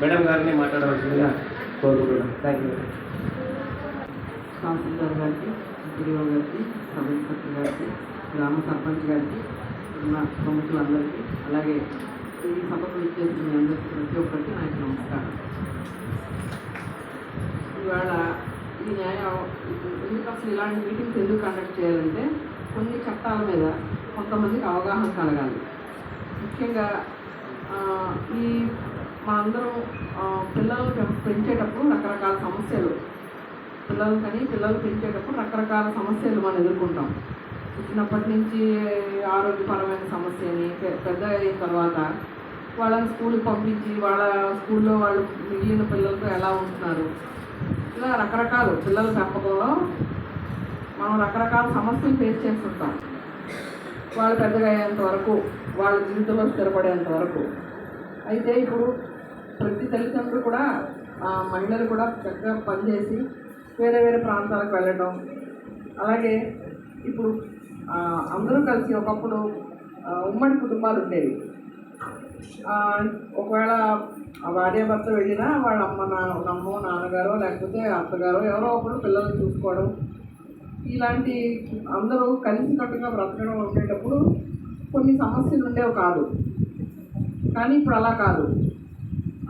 Madam గారిని మాట్లాడవలసిందిగా కోరుకుంటున్నాం. థ్యాంక్ యూ తహసీల్దార్ గారికి డిఓ గారికి సబ్ ఇన్స్పెక్టర్ గారికి గ్రామ సర్పంచ్ గారికి ఉన్న ప్రముఖులందరికీ అలాగే ఈ సభకు ఇచ్చేసిన అందరికీ ప్రతి ఒక్కరికి నాకు నమస్కారం. ఇవాళ ఈ న్యాయం ఎందుకు అసలు ఇలాంటి మీటింగ్స్ ఎందుకు కండక్ట్ చేయాలంటే కొన్ని చట్టాల మీద కొంతమందికి అవగాహన కలగాలి. ముఖ్యంగా ఈ మా అందరం పిల్లలు పెంచేటప్పుడు రకరకాల సమస్యలు. పిల్లలు కానీ పిల్లలు పెంచేటప్పుడు రకరకాల సమస్యలు మనం ఎదుర్కొంటాం. చిన్నప్పటి నుంచి ఆరోగ్యపరమైన సమస్యని పె- పెద్ద అయిన తర్వాత వాళ్ళని స్కూల్కి పంపించి వాళ్ళ స్కూల్లో వాళ్ళు మిగిలిన పిల్లలతో ఎలా ఉంటున్నారు? ఇలా రకరకాలు పిల్లల పెంపకంలో మనం రకరకాల సమస్యలు ఫేస్ చేస్తుంటాం. వాళ్ళు పెద్దగా అయ్యేంత వరకు వాళ్ళ జీవితంలో స్థిరపడేంత వరకు. అయితే ఇప్పుడు ప్రతి తల్లిదండ్రులు కూడా మహిళలు కూడా చక్కగా పనిచేసి వేరే వేరే ప్రాంతాలకు వెళ్ళడం. అలాగే ఇప్పుడు అందరూ కలిసి ఒకప్పుడు ఉమ్మడి కుటుంబాలు ఉండేవి. ఒకవేళ ఆ వెళ్ళినా వాళ్ళ అమ్మ నా అమ్మో నాన్నగారో లేకపోతే అత్తగారో ఎవరో ఒకరు పిల్లల్ని చూసుకోవడం ఇలాంటి అందరూ కలిసికట్టుగా బ్రతకడం ఉండేటప్పుడు కొన్ని సమస్యలు ఉండేవి కాదు. కానీ ఇప్పుడు అలా కాదు.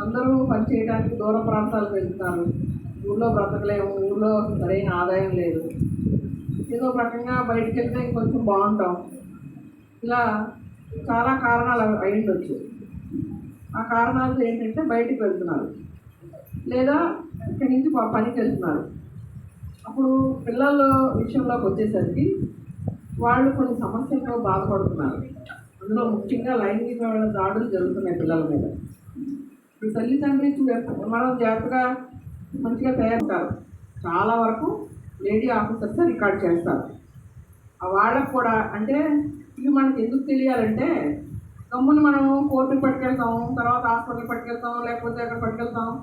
అందరూ పని చేయడానికి దూర ప్రాంతాలకు వెళ్తారు ఊళ్ళో బ్రతకలేము ఊళ్ళో సరైన ఆదాయం లేదు. ఏదో రకంగా బయటికి వెళ్తే ఇంకొంచెం బాగుంటాం. ఇలా చాలా కారణాలు అయి- ఉండొచ్చు. ఆ కారణాలు ఏంటంటే బయటకు వెళ్తున్నారు. లేదా ఇక్కడి నుంచి ప- పనికి వెళ్తున్నారు. అప్పుడు పిల్లల విషయంలోకి వచ్చేసరికి వాళ్ళు కొన్ని సమస్యలతో బాధపడుతున్నారు. అందులో ముఖ్యంగా లైంగిక దాడులు జరుగుతున్నాయి పిల్లల మీద. ఇప్పుడు తల్లిదండ్రి చూ- మనం జాగ్రత్తగా మంచిగా తయారుతారు చాలా వరకు లేడీ ఆఫీసర్స్ రికార్డ్ చేస్తారు. వాళ్ళకు కూడా అంటే ఇవి మనకి ఎందుకు తెలియాలంటే గమ్ముని మనం కోర్టుకి పట్టుకెళ్తాం తర్వాత హాస్పిటల్కి పట్టుకెళ్తాం లేకపోతే అక్కడ పట్టుకెళ్తాం.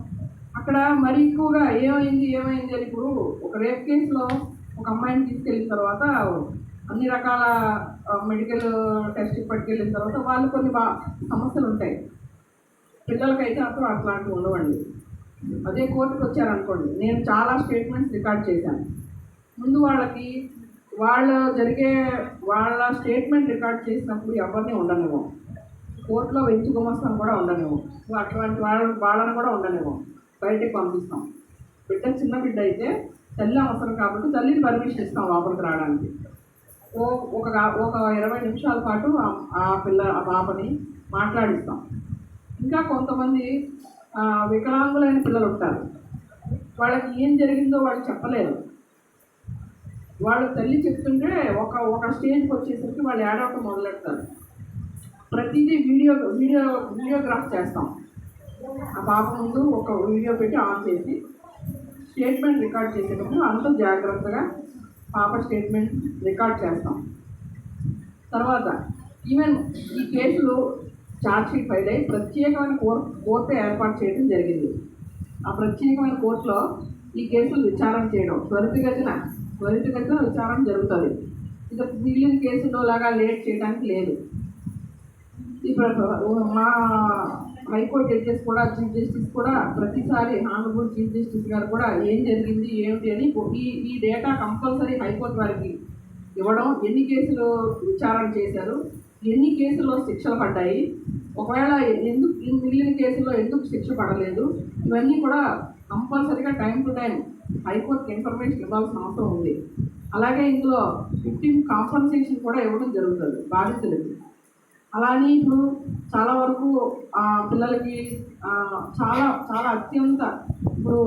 అక్కడ మరి ఎక్కువగా ఏమైంది ఏమైంది అని ఇప్పుడు ఒక రేప్ కేసులో ఒక అమ్మాయిని తీసుకెళ్ళిన తర్వాత అన్ని రకాల మెడికల్ టెస్ట్ పట్టుకెళ్ళిన తర్వాత వాళ్ళు కొన్ని బా సమస్యలు ఉంటాయి. పిల్లలకైతే అసలు అట్లాంటివి ఉండవండి. అదే కోర్టుకు వచ్చారనుకోండి నేను చాలా స్టేట్మెంట్స్ రికార్డ్ చేశాను. ముందు వాళ్ళకి వాళ్ళ జరిగే వాళ్ళ స్టేట్మెంట్ రికార్డ్ చేసినప్పుడు ఎవరిని ఉండనివ్వం. కోర్టులో వెంచి గుమస్తాను కూడా ఉండనివ్వం. అట్లాంటి వాళ్ళ వాళ్ళని కూడా ఉండనివ్వం. బయటికి పంపిస్తాం. బిడ్డ చిన్న బిడ్డ అయితే తల్లి అవసరం కాబట్టి తల్లిని పర్మిషన్ ఇస్తాం లోపలికి రావడానికి. ఓ ఒక ఒక ఇరవై నిమిషాల పాటు ఆ- పిల్ల ఆ పాపని మాట్లాడిస్తాం. ఇంకా కొంతమంది వికలాంగులైన పిల్లలు ఉంటారు. వాళ్ళకి ఏం జరిగిందో వాళ్ళు చెప్పలేరు. వాళ్ళ తల్లి చెప్తుంటే ఒక ఒక స్టేజ్కి వచ్చేసరికి వాళ్ళు ఏడవటం మొదలెడతారు. ప్రతిదీ వీడియో వీడియో వీడియోగ్రాఫ్ చేస్తాం. ఆ పాప ముందు ఒక వీడియో పెట్టి ఆన్ చేసి స్టేట్మెంట్ రికార్డ్ చేసేటప్పుడు అంత జాగ్రత్తగా పాప స్టేట్మెంట్ రికార్డ్ చేస్తాం. తర్వాత ఈవెన్ ఈ కేసులో ఛార్జ్షీట్ ఫైల్ అయ్యి ప్రత్యేకమైన కోర్ కోర్టు ఏర్పాటు చేయడం జరిగింది. ఆ ప్రత్యేకమైన కోర్టులో ఈ కేసులు విచారణ చేయడం త్వరితగతిన త్వరితగతిన విచారణ జరుగుతుంది. ఇక మిగిలిన కేసులో లాగా లేట్ చేయడానికి లేదు. ఇప్పుడు మా హైకోర్టు జడ్జెస్ కూడా చీఫ్ జస్టిస్ కూడా ప్రతిసారి హానరబుల్ చీఫ్ జస్టిస్ గారు కూడా ఏం జరిగింది ఏమిటి అని ఈ ఈ డేటా కంపల్సరీ హైకోర్టు వారికి ఇవ్వడం ఎన్ని కేసులు విచారణ చేశారు ఎన్ని కేసుల్లో శిక్షలు పడ్డాయి ఒకవేళ ఎందుకు ఈ మిగిలిన కేసుల్లో ఎందుకు శిక్ష పడలేదు ఇవన్నీ కూడా కంపల్సరీగా టైం టు టైం హైకోర్టుకి ఇన్ఫర్మేషన్ ఇవ్వాల్సిన అవసరం ఉంది. అలాగే ఇందులో విక్టిమ్ కాంపన్సేషన్ కూడా ఇవ్వడం జరుగుతుంది బాధితులకి. అలానే ఇప్పుడు చాలా వరకు ఆ, పిల్లలకి చాలా చాలా అత్యంత ఇప్పుడు